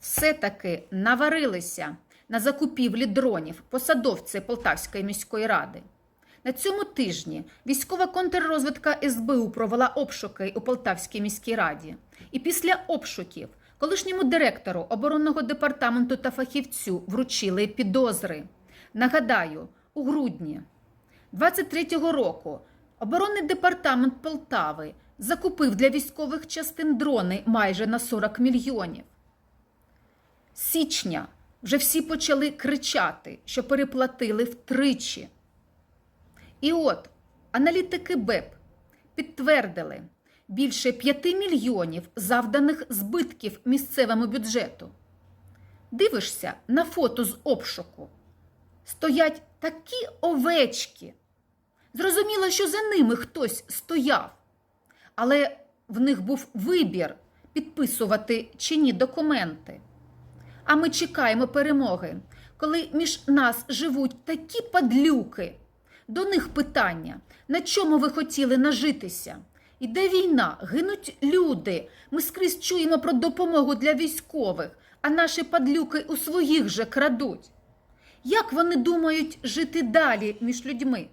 все-таки наварилися на закупівлі дронів посадовці Полтавської міської ради. На цьому тижні військова контррозвідка СБУ провела обшуки у Полтавській міській раді. І після обшуків колишньому директору оборонного департаменту та фахівцю вручили підозри. Нагадаю, у грудні 23-го року оборонний департамент Полтави закупив для військових частин дрони майже на 40 мільйонів. Січня вже всі почали кричати, що переплатили втричі. І от аналітики БЕП підтвердили більше 5 мільйонів завданих збитків місцевому бюджету. Дивишся на фото з обшуку. Стоять такі овечки. Зрозуміло, що за ними хтось стояв, але в них був вибір підписувати чи ні документи. А ми чекаємо перемоги, коли між нас живуть такі падлюки. До них питання: на чому ви хотіли нажитися? Іде війна, гинуть люди. Ми скрізь чуємо про допомогу для військових, а наші падлюки у своїх же крадуть. Як вони думають жити далі між людьми?